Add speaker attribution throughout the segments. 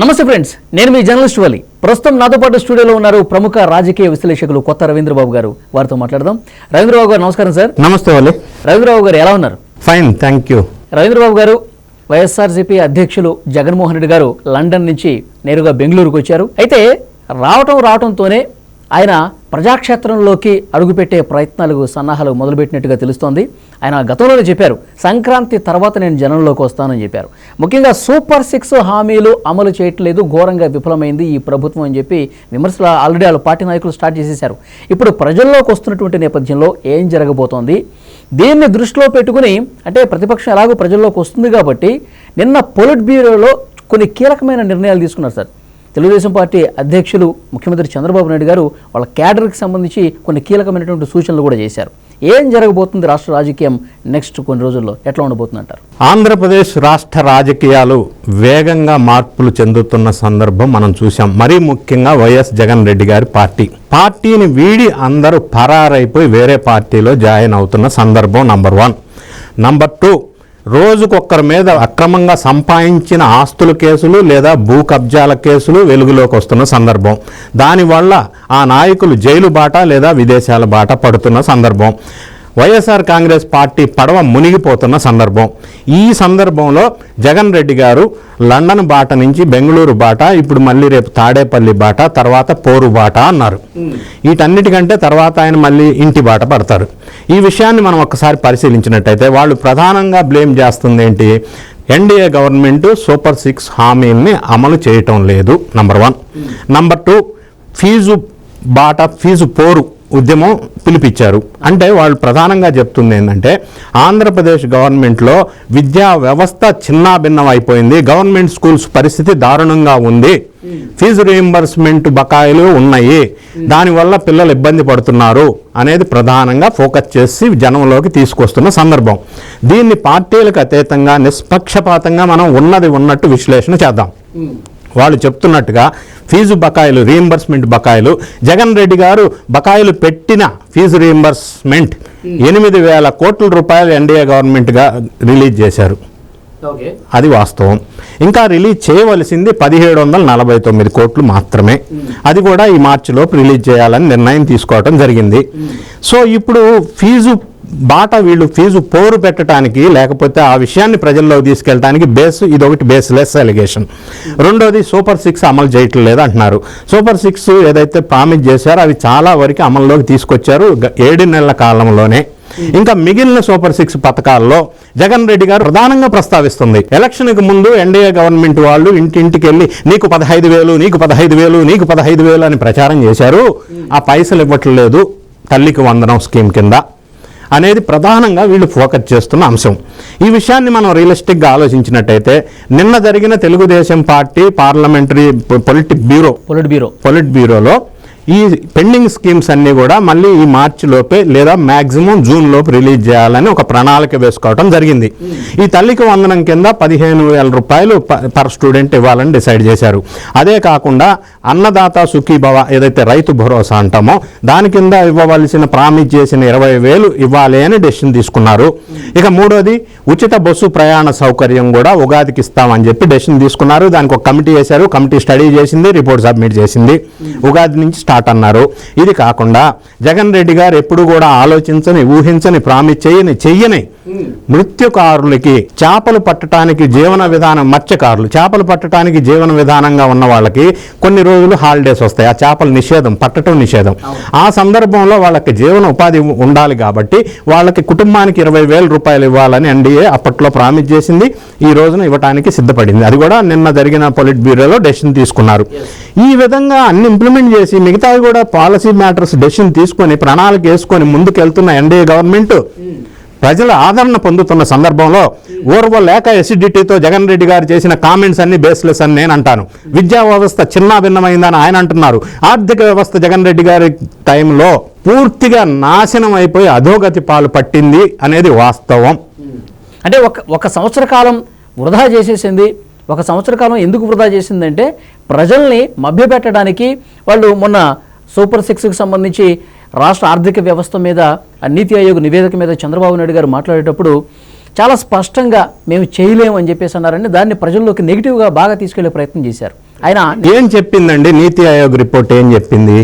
Speaker 1: నమస్తే ఫ్రెండ్స్ నేను మీ జర్నలిస్ట్ వాలి. ప్రస్తుతం నాతో పాటు స్టూడియోలో ఉన్నారు ప్రముఖ రాజకీయ విశ్లేషకులు కొత్త రవీంద్రబాబు గారు. వారితో మాట్లాడదాం. రవీంద్రబాబు గారు నమస్కారం సార్.
Speaker 2: నమస్తే వాలి.
Speaker 1: రవీంద్రబాబు గారు ఎలా ఉన్నారు?
Speaker 2: ఫైన్ థ్యాంక్ యూ
Speaker 1: రవీంద్రబాబు గారు వైఎస్ఆర్సీపీ అధ్యక్షులు జగన్మోహన్ రెడ్డి గారు లండన్ నుంచి నేరుగా బెంగళూరుకు వచ్చారు. అయితే రావటం రావటంతోనే ఆయన ప్రజాక్షేత్రంలోకి అడుగుపెట్టే ప్రయత్నాలు సన్నాహాలు మొదలుపెట్టినట్టుగా తెలుస్తోంది. ఆయన గతంలోనే చెప్పారు సంక్రాంతి తర్వాత నేను జనంలోకి వస్తానని చెప్పారు. ముఖ్యంగా సూపర్ సిక్స్ హామీలు అమలు చేయట్లేదు ఘోరంగా విఫలమైంది ఈ ప్రభుత్వం అని చెప్పి విమర్శలు ఆల్రెడీ వాళ్ళ పార్టీ నాయకులు స్టార్ట్ చేసేశారు. ఇప్పుడు ప్రజల్లోకి వస్తున్నటువంటి నేపథ్యంలో ఏం జరగబోతోంది? దీన్ని దృష్టిలో పెట్టుకుని అంటే ప్రతిపక్షం ఎలాగో ప్రజల్లోకి వస్తుంది కాబట్టి నిన్న పొలిట్ బ్యూరోలో కొన్ని కీలకమైన నిర్ణయాలు తీసుకున్నారు సార్. తెలుగుదేశం పార్టీ అధ్యక్షులు ముఖ్యమంత్రి చంద్రబాబు నాయుడు గారు వాళ్ళ క్యాడర్కి సంబంధించి కొన్ని కీలకమైనటువంటి సూచనలు కూడా చేశారు. ఏం జరగబోతుంది రాష్ట్ర రాజకీయం నెక్స్ట్ కొన్ని రోజుల్లో? ఎట్లా ఉండబోతుంది అంటారు
Speaker 2: ఆంధ్రప్రదేశ్ రాష్ట్ర రాజకీయాలు వేగంగా మార్పులు చెందుతున్న సందర్భం మనం చూసాం మరీ ముఖ్యంగా వైఎస్ జగన్ రెడ్డి గారి పార్టీ. పార్టీని వీడి అందరూ పరారైపోయి వేరే పార్టీలో జాయిన్ అవుతున్న సందర్భం నంబర్ వన్. నంబర్ టూ రోజుకొక్కరి మీద అక్రమంగా సంపాదించిన ఆస్తుల కేసులు లేదా భూ కబ్జాల కేసులు వెలుగులోకి వస్తున్న సందర్భం. దానివల్ల ఆ నాయకులు జైలు బాట లేదా విదేశాల బాట పడుతున్న సందర్భం. వైఎస్ఆర్ కాంగ్రెస్ పార్టీ పడవ మునిగిపోతున్న సందర్భం. ఈ సందర్భంలో జగన్ రెడ్డి గారు లండన్ బాట నుంచి బెంగళూరు బాట ఇప్పుడు మళ్ళీ రేపు తాడేపల్లి బాట తర్వాత పోరు బాట అన్నారు. వీటన్నిటికంటే తర్వాత ఆయన మళ్ళీ ఇంటి బాట పడతారు. ఈ విషయాన్ని మనం ఒక్కసారి పరిశీలించినట్టయితే వాళ్ళు ప్రధానంగా బ్లేమ్ చేస్తుంది ఏంటి? ఎన్డీఏ గవర్నమెంట్ సూపర్ సిక్స్ హామీల్ని అమలు చేయటం లేదు number one. Number two fee బాట ఫీజు పోరు ఉద్యమం పిలిపించారు అంటే వాళ్ళు ప్రధానంగా చెప్తుంది ఏంటంటే ఆంధ్రప్రదేశ్ గవర్నమెంట్లో విద్యా వ్యవస్థ చిన్నాభిన్నం అయిపోయింది గవర్నమెంట్ స్కూల్స్ పరిస్థితి దారుణంగా ఉంది. ఫీజు రీయింబర్స్మెంట్ బకాయిలు ఉన్నాయి. దానివల్ల పిల్లలు ఇబ్బంది పడుతున్నారు అనేది ప్రధానంగా ఫోకస్ చేసి జనంలోకి తీసుకొస్తున్న సందర్భం. దీన్ని పార్టీలకు అతీతంగా నిష్పక్షపాతంగా మనం ఉన్నది ఉన్నట్టు విశ్లేషణ చేద్దాం. వాళ్ళు చెప్తున్నట్టుగా ఫీజు బకాయిలు రీయింబర్స్మెంట్ బకాయిలు. జగన్ రెడ్డి గారు బకాయిలు పెట్టిన ఫీజు రీయింబర్స్మెంట్ ఎనిమిది వేల కోట్ల రూపాయలు ఎన్డీఏ గవర్నమెంట్గా రిలీజ్ చేశారు. అది వాస్తవం. ఇంకా రిలీజ్ చేయవలసింది పదిహేడు వందల నలభై తొమ్మిది కోట్లు మాత్రమే. అది కూడా ఈ మార్చిలోపు రిలీజ్ చేయాలని నిర్ణయం తీసుకోవడం జరిగింది. సో ఇప్పుడు ఫీజు బాట వీళ్ళు ఫీజు పోరు పెట్టడానికి లేకపోతే ఆ విషయాన్ని ప్రజల్లో తీసుకెళ్ళడానికి బేస్ ఇది ఒకటి బేస్లెస్ అలిగేషన్. రెండోది సూపర్ సిక్స్ అమలు చేయట్లేదు అంటున్నారు. సూపర్ సిక్స్ ఏదైతే ప్రామిస్ చేశారో అవి చాలా వరకు అమల్లోకి తీసుకొచ్చారు ఏడు నెలల కాలంలోనే. ఇంకా మిగిలిన సూపర్ సిక్స్ పథకాల్లో జగన్ రెడ్డి గారు ప్రధానంగా ప్రస్తావిస్తుంది. ఎలక్షన్కి ముందు ఎన్డీఏ గవర్నమెంట్ వాళ్ళు ఇంటింటికి వెళ్ళి నీకు పదహైదు వేలు నీకు పదహైదు వేలు నీకు పదహైదు వేలు అని ప్రచారం చేశారు. ఆ పైసలు ఇవ్వట్లేదు తల్లికి వందనం స్కీమ్ కింద. అనేది ప్రధానంగా వీళ్ళు ఫోకస్ చేస్తున్న అంశం. ఈ విషయాన్ని మనం రియలిస్టిక్గా ఆలోచించినట్టయితే నిన్న జరిగిన Telugu Desam party parliamentary politic bureau
Speaker 1: polit bureau.
Speaker 2: Polit బ్యూరోలో ఈ పెండింగ్ స్కీమ్స్ అన్నీ కూడా మళ్ళీ ఈ మార్చి లోపే లేదా మ్యాక్సిమం జూన్ లోపు రిలీజ్ చేయాలని ఒక ప్రణాళిక వేసుకోవడం జరిగింది. ఈ తల్లికి వందనం కింద పదిహేను వేల రూపాయలు ప- పర్ స్టూడెంట్ ఇవ్వాలని డిసైడ్ చేశారు. అదే కాకుండా అన్నదాత సుఖీభవ ఏదైతే రైతు భరోసా అంటామో దాని కింద ఇవ్వవలసిన ప్రామిస్ చేసిన ఇరవై వేలు ఇవ్వాలి అని డెసిషన్ తీసుకున్నారు. ఇక మూడోది ఉచిత బస్సు ప్రయాణ సౌకర్యం కూడా ఉగాదికి ఇస్తామని చెప్పి డెసిషన్ తీసుకున్నారు. దానికి ఒక కమిటీ వేశారు. కమిటీ స్టడీ చేసింది రిపోర్ట్ సబ్మిట్ చేసింది. ఉగాది నుంచి స్టార్ట్ అన్నారు. ఇది కాకుండా జగన్ రెడ్డి గారు ఎప్పుడు కూడా ఆలోచించని ఊహించని ప్రామిస్ చేయని చెయ్యని మృత్యుకారులకి చేపలు పట్టడానికి జీవన విధానం మత్స్యకారులు చేపలు పట్టడానికి జీవన విధానంగా ఉన్న వాళ్ళకి కొన్ని రోజులు హాలిడేస్ వస్తాయి. ఆ చేపల నిషేధం పట్టడం నిషేధం. ఆ సందర్భంలో వాళ్ళకి జీవన ఉపాధి ఉండాలి కాబట్టి వాళ్ళకి కుటుంబానికి ఇరవై వేల రూపాయలు ఇవ్వాలని ఎన్డీఏ అప్పట్లో ప్రామిస్ చేసింది. ఈ రోజున ఇవ్వడానికి సిద్ధపడింది. అది కూడా నిన్న జరిగిన పొలిట్ బ్యూరోలో డెసిషన్ తీసుకున్నారు. ఈ విధంగా అన్ని ఇంప్లిమెంట్ చేసి మిగతావి కూడా పాలసీ మ్యాటర్స్ డెసిషన్ తీసుకొని ప్రణాళిక వేసుకొని ముందుకెళ్తున్న ఎన్డీఏ గవర్నమెంట్ ప్రజల ఆదరణ పొందుతున్న సందర్భంలో ఓర్వ లేక ఎసిడిటీతో జగన్ రెడ్డి గారు చేసిన కామెంట్స్ అన్ని బేస్లెస్ అని నేను అంటాను. విద్యా వ్యవస్థ చిన్న భిన్నమైందని ఆయన అంటున్నారు. ఆర్థిక వ్యవస్థ జగన్ రెడ్డి గారి టైంలో పూర్తిగా నాశనం అయిపోయి అధోగతి పాలు పట్టింది అనేది వాస్తవం.
Speaker 1: అంటే ఒక ఒక సంవత్సర కాలం వృధా చేసేసింది. ఒక సంవత్సర కాలం ఎందుకు వృధా చేసిందంటే ప్రజల్ని మభ్యపెట్టడానికి వాళ్ళు మొన్న సూపర్ సిక్స్కి సంబంధించి రాష్ట్ర ఆర్థిక వ్యవస్థ మీద నీతి ఆయోగ్ నివేదిక మీద చంద్రబాబు నాయుడు గారు మాట్లాడేటప్పుడు చాలా స్పష్టంగా మేము చేయలేము అని చెప్పేసి అన్నారని దాన్ని ప్రజల్లోకి నెగిటివ్గా బాగా తీసుకెళ్ళే ప్రయత్నం చేశారు. ఆయన
Speaker 2: ఏం చెప్పిందండి? నీతి ఆయోగ్ రిపోర్ట్ ఏం చెప్పింది?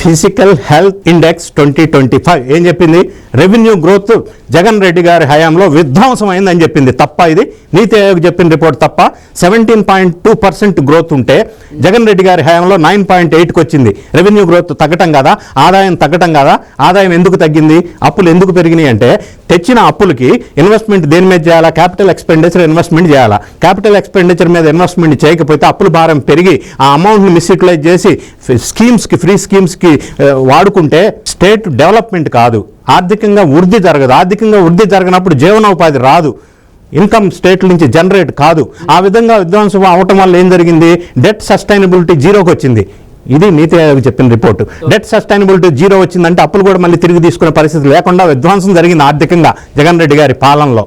Speaker 2: Physical health index twenty twenty five. ఏం చెప్పింది? రెవెన్యూ గ్రోత్ జగన్ రెడ్డి గారి హయాంలో విధ్వంసమైందని చెప్పింది. తప్ప ఇది నీతి ఆయోగ్ చెప్పిన రిపోర్ట్ తప్ప seventeen point two percent growth ఉంటే జగన్ రెడ్డి గారి హయాంలో నైన్ పాయింట్ ఎయిట్కి వచ్చింది. రెవెన్యూ గ్రోత్ తగ్గటం కదా? ఆదాయం తగ్గటం కదా? ఆదాయం ఎందుకు తగ్గింది? అప్పులు ఎందుకు పెరిగినాయి అంటే తెచ్చిన అప్పులకి ఇన్వెస్ట్మెంట్ దేని మీద చేయాలా? క్యాపిటల్ ఎక్స్పెండిచర్ ఇన్వెస్ట్మెంట్ చేయాలా? క్యాపిటల్ ఎక్స్పెండిచర్ మీద ఇన్వెస్ట్మెంట్ చేయకపోతే అప్పుల భారం పెరిగి ఆ అమౌంట్ని మిస్యూటిలైజ్ చేసి స్కీమ్స్కి ఫ్రీ స్కీమ్స్కి ఆ, వాడుకుంటే స్టేట్ డెవలప్మెంట్ కాదు. ఆర్థికంగా వృద్ధి జరగదు. ఆర్థికంగా వృద్ధి జరగనప్పుడు జీవనోపాధి రాదు. ఇన్కమ్ స్టేట్ నుంచి జనరేట్ కాదు. ఆ విధంగా విధ్వంసం అవటం వల్ల ఏం జరిగింది? డెట్ సస్టైనబిలిటీ జీరోకి వచ్చింది. ఇది నీతి ఆయోగ్ చెప్పిన రిపోర్ట్. డెట్ సస్టైనబిలిటీ జీరో వచ్చిందంటే అప్పులు కూడా మళ్ళీ తిరిగి తీసుకునే పరిస్థితి లేకుండా విధ్వంసం జరిగింది ఆర్థికంగా జగన్ రెడ్డి గారి పాలనలో.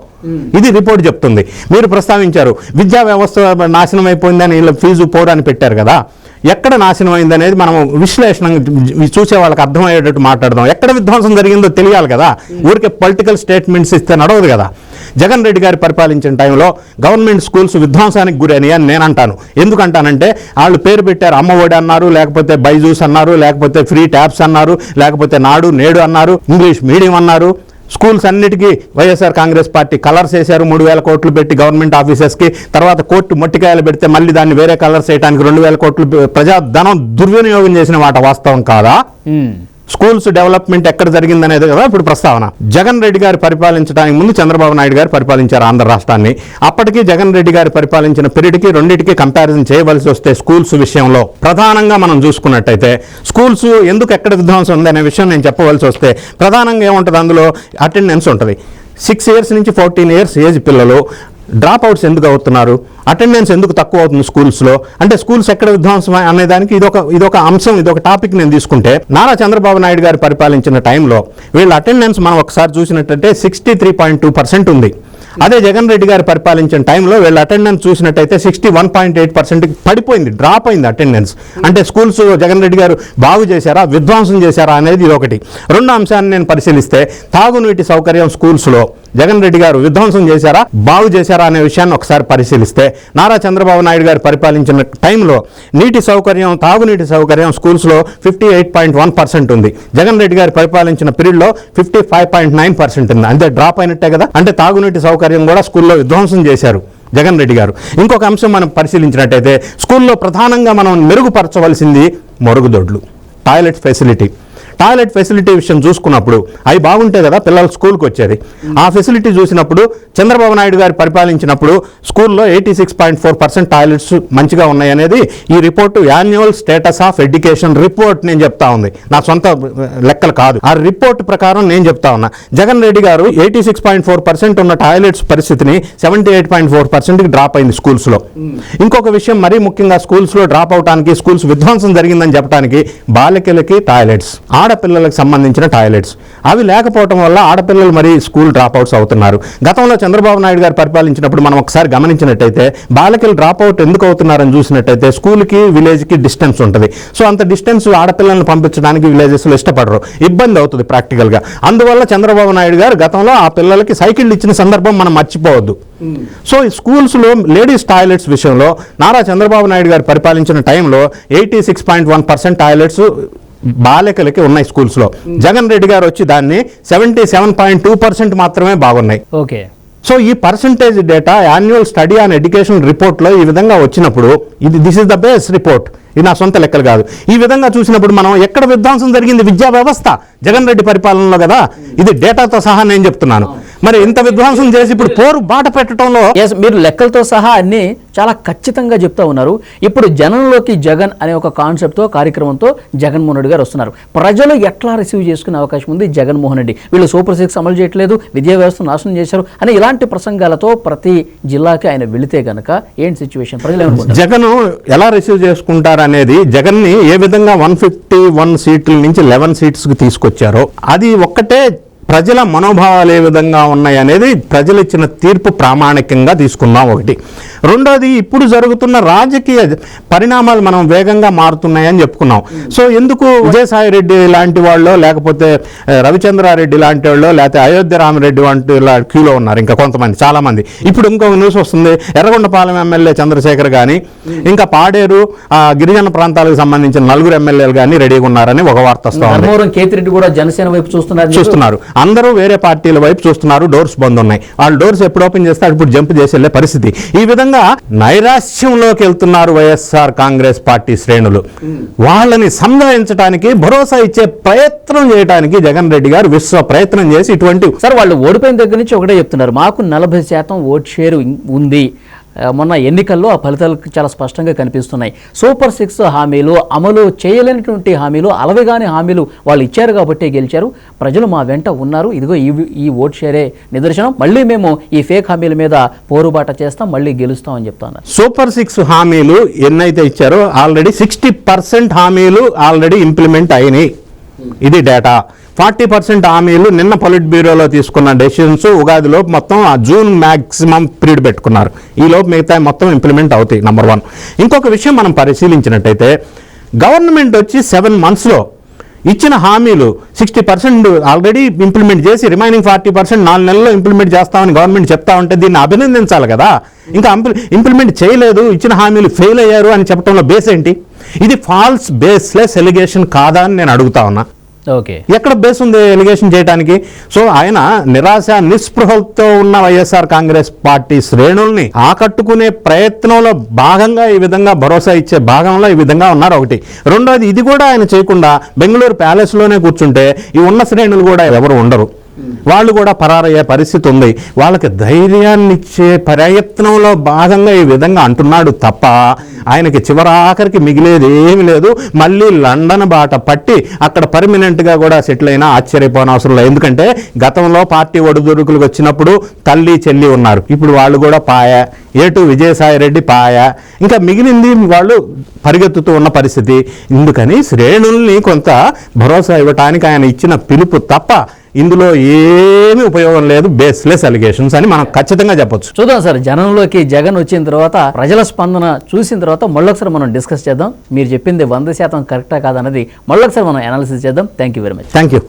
Speaker 2: ఇది రిపోర్ట్ చెప్తుంది. మీరు ప్రస్తావించారు విద్యా వ్యవస్థ నాశనం అయిపోయిందని వీళ్ళ ఫీజు పోరని పెట్టారు కదా. ఎక్కడ నాశనం అయింది అనేది మనం విశ్లేషణ చూసే వాళ్ళకి అర్థమయ్యేటట్టు మాట్లాడదాం. ఎక్కడ విధ్వంసం జరిగిందో తెలియాలి కదా. ఊరికే పొలిటికల్ స్టేట్మెంట్స్ ఇస్తే నడవదు కదా. జగన్ రెడ్డి గారు పరిపాలించిన టైంలో గవర్నమెంట్ స్కూల్స్ విధ్వంసానికి గురని అని నేను అంటాను. ఎందుకంటానంటే వాళ్ళు పేరు పెట్టారు అమ్మఒడి అన్నారు లేకపోతే బైజూస్ అన్నారు లేకపోతే ఫ్రీ ట్యాబ్స్ అన్నారు లేకపోతే నాడు నేడు అన్నారు ఇంగ్లీష్ మీడియం అన్నారు. స్కూల్స్ అన్నిటికీ వైఎస్ఆర్ కాంగ్రెస్ పార్టీ కలర్స్ వేశారు. మూడు వేల కోట్లు పెట్టి గవర్నమెంట్ ఆఫీసెస్కి. తర్వాత కోర్టు మొట్టికాయలు పెడితే మళ్ళీ దాన్ని వేరే కలర్స్ వేయడానికి రెండు వేల కోట్లు ప్రజా ధనం దుర్వినియోగం చేసిన మాట వాస్తవం కాదా? స్కూల్స్ డెవలప్మెంట్ ఎక్కడ జరిగిందనేది కదా ఇప్పుడు ప్రస్తావన. జగన్ రెడ్డి గారు పరిపాలించడానికి ముందు చంద్రబాబు నాయుడు గారు పరిపాలించారు ఆంధ్ర రాష్ట్రాన్ని. అప్పటికి జగన్ రెడ్డి గారు పరిపాలించిన పీరియడ్కి రెండింటికి కంపారిజన్ చేయవలసి వస్తే స్కూల్స్ విషయంలో ప్రధానంగా మనం చూసుకున్నట్టయితే స్కూల్స్ ఎందుకు ఎక్కడ విధ్వంసం ఉంది అనే విషయం నేను చెప్పవలసి వస్తే ప్రధానంగా ఏముంటుంది అందులో? అటెండెన్స్ ఉంటుంది. సిక్స్ ఇయర్స్ నుంచి ఫోర్టీన్ ఇయర్స్ ఏజ్ పిల్లలు డ్రాప్ అవుట్స్ ఎందుకు అవుతున్నారు? అటెండెన్స్ ఎందుకు తక్కువ అవుతుంది స్కూల్స్లో? అంటే స్కూల్స్ ఎక్కడ విధ్వంసం అనే దానికి ఇదొక ఇదొక అంశం ఇదొక టాపిక్ నేను తీసుకుంటే నారా చంద్రబాబు నాయుడు గారు పరిపాలించిన టైంలో వీళ్ళ అటెండెన్స్ మనం ఒకసారి చూసినట్టయితే sixty three point two percent ఉంది. అదే జగన్ రెడ్డి గారు పరిపాలించిన టైంలో వీళ్ళ అటెండెన్స్ చూసినట్టయితే sixty one point eight percent పడిపోయింది డ్రాప్ అయింది అటెండెన్స్ అంటే స్కూల్స్ జగన్ రెడ్డి గారు బాగు చేశారా విధ్వంసం చేశారా అనేది ఇది ఒకటి రెండు అంశాన్ని నేను పరిశీలిస్తే తాగునీటి సౌకర్యం స్కూల్స్లో జగన్ రెడ్డి గారు విధ్వంసం చేశారా? బాగు చేశారా అనే విషయాన్ని ఒకసారి పరిశీలిస్తే నారా చంద్రబాబు నాయుడు గారు పరిపాలించిన టైంలో నీటి సౌకర్యం తాగునీటి సౌకర్యం స్కూల్స్లో fifty eight point one percent ఉంది. జగన్ రెడ్డి గారు పరిపాలించిన పీరియడ్లో fifty five point nine percent ఉంది. అంటే డ్రాప్ అయినట్టే కదా? అంటే తాగునీటి సౌకర్యం కూడా స్కూల్లో విధ్వంసం చేశారు జగన్ రెడ్డి గారు. ఇంకొక అంశం మనం పరిశీలించినట్టయితే స్కూల్లో ప్రధానంగా మనం మెరుగుపరచవలసింది మరుగుదొడ్లు టాయిలెట్ ఫెసిలిటీ. టాయిలెట్ ఫెసిలిటీ విషయం చూసుకున్నప్పుడు అవి బాగుంటే కదా పిల్లలు స్కూల్కి వచ్చేది. ఆ ఫెసిలిటీ చూసినప్పుడు చంద్రబాబు నాయుడు గారు పరిపాలించినప్పుడు స్కూల్లో eighty six point four percent toilets మంచిగా ఉన్నాయి అనేది ఈ report annual status of education report నేను చెప్తా ఉంది. నా సొంత లెక్కలు కాదు. ఆ రిపోర్ట్ ప్రకారం నేను చెప్తా ఉన్నా. జగన్ రెడ్డి గారు eighty six point four percent ఉన్న టాయిలెట్స్ పరిస్థితిని సెవెంటీ ఎయిట్ పాయింట్ ఫోర్ పర్సెంట్కి డ్రాప్ అయింది స్కూల్స్లో. ఇంకొక విషయం మరీ ముఖ్యంగా స్కూల్స్లో డ్రాప్ అవడానికి స్కూల్స్ విధ్వంసం జరిగిందని చెప్పడానికి బాలికలకి టాయిలెట్స్. ఆడపిల్లలకు సంబంధించిన టాయిలెట్స్. అవి లేకపోవడం వల్ల ఆడపిల్లలు మరీ స్కూల్ డ్రాప్ అవుట్స్ అవుతున్నారు. గతంలో చంద్రబాబు నాయుడు గారు పరిపాలించినప్పుడు మనం ఒకసారి గమనించినట్టయితే బాలికలు డ్రాప్ అవుట్ ఎందుకు అవుతున్నారని చూసినట్టయితే స్కూల్కి విలేజ్కి డిస్టెన్స్ ఉంటుంది. సో అంత డిస్టెన్స్ ఆడపిల్లల్ని పంపించడానికి విలేజెస్లో ఇష్టపడరు. ఇబ్బంది అవుతుంది ప్రాక్టికల్గా. అందువల్ల చంద్రబాబు నాయుడు గారు గతంలో ఆ పిల్లలకి సైకిల్ ఇచ్చిన సందర్భం మనం మర్చిపోవద్దు. సో ఈ స్కూల్స్లో లేడీస్ టాయిలెట్స్ విషయంలో నారా చంద్రబాబు నాయుడు గారు పరిపాలించిన టైంలో eighty six point one percent toilets బాలికలకి ఉన్నాయి స్కూల్స్లో. జగన్ రెడ్డి గారు వచ్చి దాన్ని seventy seven point two percent మాత్రమే బాగున్నాయి.
Speaker 1: ఓకే.
Speaker 2: సో ఈ percentage data annual study and education రిపోర్ట్లో ఈ విధంగా వచ్చినప్పుడు ఇది this is the base report ఇది నా సొంత లెక్కలు కాదు. ఈ విధంగా చూసినప్పుడు మనం ఎక్కడ విధ్వంసం జరిగింది? విద్యా వ్యవస్థ. జగన్ రెడ్డి పరిపాలనలో కదా. ఇది డేటాతో సహా నేను చెప్తున్నాను. మరి ఇంత విధ్వంసం చేసి ఇప్పుడు పోరు బాట పెట్టడంలో
Speaker 1: మీరు లెక్కలతో సహా అన్ని చాలా ఖచ్చితంగా చెప్తా ఉన్నారు. ఇప్పుడు జనంలోకి జగన్ అనే ఒక కాన్సెప్ట్తో కార్యక్రమంతో జగన్మోహన్ రెడ్డి గారు వస్తున్నారు. ప్రజలు ఎట్లా రిసీవ్ చేసుకునే అవకాశం ఉంది జగన్మోహన్ రెడ్డి? వీళ్ళు సూపర్ సిక్స్ అమలు చేయట్లేదు విద్యా వ్యవస్థ నాశనం చేశారు అని ఇలాంటి ప్రసంగాలతో ప్రతి జిల్లాకి ఆయన వెళితే గనక ఏంటి సిచ్యువేషన్ ప్రజలు ఏమనుకుంటారు?
Speaker 2: జగన్ ఎలా రిసీవ్ చేసుకుంటారు అనేది జగన్ని ఏ విధంగా వన్ ఫిఫ్టీ వన్ సీట్ల నుంచి లెవెన్ సీట్స్కి తీసుకొచ్చారో అది ఒక్కటే ప్రజల మనోభావాలు ఏ విధంగా ఉన్నాయి అనేది ప్రజలు ఇచ్చిన తీర్పు ప్రామాణికంగా తీసుకుందాం ఒకటి. రెండోది ఇప్పుడు జరుగుతున్న రాజకీయ పరిణామాలు మనం వేగంగా మారుతున్నాయని చెప్పుకున్నాం. సో ఎందుకు విజయసాయి రెడ్డి లాంటి వాళ్ళు లేకపోతే రవిచంద్రారెడ్డి లాంటి వాళ్ళు లేకపోతే అయోధ్య రామరెడ్డి వంటి క్యూలో ఉన్నారు ఇంకా కొంతమంది చాలా మంది ఇప్పుడు ఇంకొక న్యూస్ వస్తుంది ఎర్రగొండపాలెం ఎమ్మెల్యే చంద్రశేఖర్ కానీ ఇంకా పాడేరు ఆ, గిరిజన ప్రాంతాలకు సంబంధించిన నలుగురు ఎమ్మెల్యేలు కానీ రెడీగా ఉన్నారని ఒక వార్త వస్తూ ఉంది.
Speaker 1: ధర్మవరం కేతిరెడ్డి కూడా జనసేన వైపు చూస్తున్నారు.
Speaker 2: చూస్తున్నారు. అందరూ వేరే పార్టీల వైపు చూస్తున్నారు డోర్స్ బంద్ ఉన్నాయి. వాళ్ళు డోర్స్ ఎప్పుడు ఓపెన్ చేస్తే ఇప్పుడు జంప్ చేసి వెళ్ళే పరిస్థితి. ఈ విధంగా నైరాశ్యంలోకి వెళ్తున్నారు వైఎస్ఆర్ కాంగ్రెస్ పార్టీ శ్రేణులు. వాళ్ళని సంధాయించడానికి భరోసా ఇచ్చే ప్రయత్నం చేయడానికి జగన్ రెడ్డి గారు విశ్వ ప్రయత్నం చేసి ఇటువంటి
Speaker 1: సార్ వాళ్ళు ఓడిపోయిన దగ్గర నుంచి ఒకటే చెప్తున్నారు. మాకు నలభై శాతం ఓట్ షేర్ ఉంది. మొన్న ఎన్నికల్లో ఆ ఫలితాలు చాలా స్పష్టంగా కనిపిస్తున్నాయి. సూపర్ సిక్స్ హామీలు అమలు చేయలేనటువంటి హామీలు అలవిగాని హామీలు వాళ్ళు ఇచ్చారు కాబట్టి గెలిచారు. ప్రజలు మా వెంట ఉన్నారు. ఇదిగో ఈ ఈ ఓట్ షేరే నిదర్శనం. మళ్ళీ మేము ఈ ఫేక్ హామీల మీద పోరుబాట చేస్తాం మళ్ళీ గెలుస్తామని చెప్తాను
Speaker 2: సూపర్ సిక్స్ హామీలు ఎన్నైతే ఇచ్చారో ఆల్రెడీ సిక్స్టీ పర్సెంట్ హామీలు ఆల్రెడీ ఇంప్లిమెంట్ అయినాయి. ఇది డేటా. ఫార్టీ పర్సెంట్ హామీలు నిన్న పొలిట్ బ్యూరోలో తీసుకున్న డెసిషన్స్ ఉగాదిలోపు మొత్తం ఆ జూన్ మ్యాక్సిమం పీరియడ్ పెట్టుకున్నారు. ఈ లోపు మిగతా మొత్తం ఇంప్లిమెంట్ అవుతాయి నెంబర్ వన్ ఇంకొక విషయం మనం పరిశీలించినట్టయితే గవర్నమెంట్ వచ్చి సెవెన్ మంత్స్లో ఇచ్చిన హామీలు సిక్స్టీ పర్సెంట్ ఆల్రెడీ ఇంప్లిమెంట్ చేసి రిమైనింగ్ ఫార్టీ పర్సెంట్ నాలుగు నెలల్లో ఇంప్లిమెంట్ చేస్తామని గవర్నమెంట్ చెప్తా ఉంటే దీన్ని అభినందించాలి కదా. ఇంకా ఇంప్లిమెంట్ చేయలేదు ఇచ్చిన హామీలు ఫెయిల్ అయ్యారు అని చెప్పడంలో బేస్ ఏంటి? ఇది ఫాల్స్ బేస్లెస్ ఎలిగేషన్ కాదా అని నేను అడుగుతా ఉన్నా.
Speaker 1: ఓకే.
Speaker 2: ఎక్కడ బేస్ ఉంది ఎలిగేషన్ చేయడానికి సో ఆయన నిరాశ నిస్పృహలతో ఉన్న వైఎస్ఆర్ కాంగ్రెస్ పార్టీ శ్రేణుల్ని ఆకట్టుకునే ప్రయత్నంలో భాగంగా ఈ విధంగా భరోసా ఇచ్చే భాగంలో ఈ విధంగా ఉన్నారు ఒకటి. రెండోది ఇది కూడా ఆయన చేయకుండా బెంగళూరు ప్యాలెస్లోనే కూర్చుంటే ఈ ఉన్న శ్రేణులు కూడా ఎవరు ఉండరు. వాళ్ళు కూడా పరారయ్యే పరిస్థితి ఉంది. వాళ్ళకి ధైర్యాన్ని ఇచ్చే ప్రయత్నంలో భాగంగా ఈ విధంగా అంటున్నాడు తప్ప ఆయనకి చివరాఖరికి మిగిలేది ఏమి లేదు. మళ్ళీ లండన్ బాట పట్టి అక్కడ పర్మనెంట్గా కూడా సెటిల్ అయినా ఆశ్చర్యపోనవసరం లేదు. ఎందుకంటే గతంలో పార్టీ ఒడిదుడుకులకు వచ్చినప్పుడు తల్లి చెల్లి ఉన్నారు. ఇప్పుడు వాళ్ళు కూడా పాయ ఏటు విజయసాయి రెడ్డి పాయ. ఇంకా మిగిలింది వాళ్ళు పరిగెత్తుతూ ఉన్న పరిస్థితి. ఇందుకని శ్రేణుల్ని కొంత భరోసా ఇవ్వటానికి ఆయన ఇచ్చిన పిలుపు తప్ప ఇందులో ఏమీ ఉపయోగం లేదు. బేస్లెస్ అలిగేషన్స్ అని మనం ఖచ్చితంగా చెప్పొచ్చు.
Speaker 1: చూద్దాం సార్. జనంలోకి జగన్ వచ్చిన తర్వాత ప్రజల స్పందన చూసిన తర్వాత మళ్ళొకసారి మనం డిస్కస్ చేద్దాం. మీరు చెప్పింది వంద శాతం కరెక్టా కాదన్నది మళ్ళొకసారి మనం అనాలిసిస్ చేద్దాం. Thank you very much
Speaker 2: thank you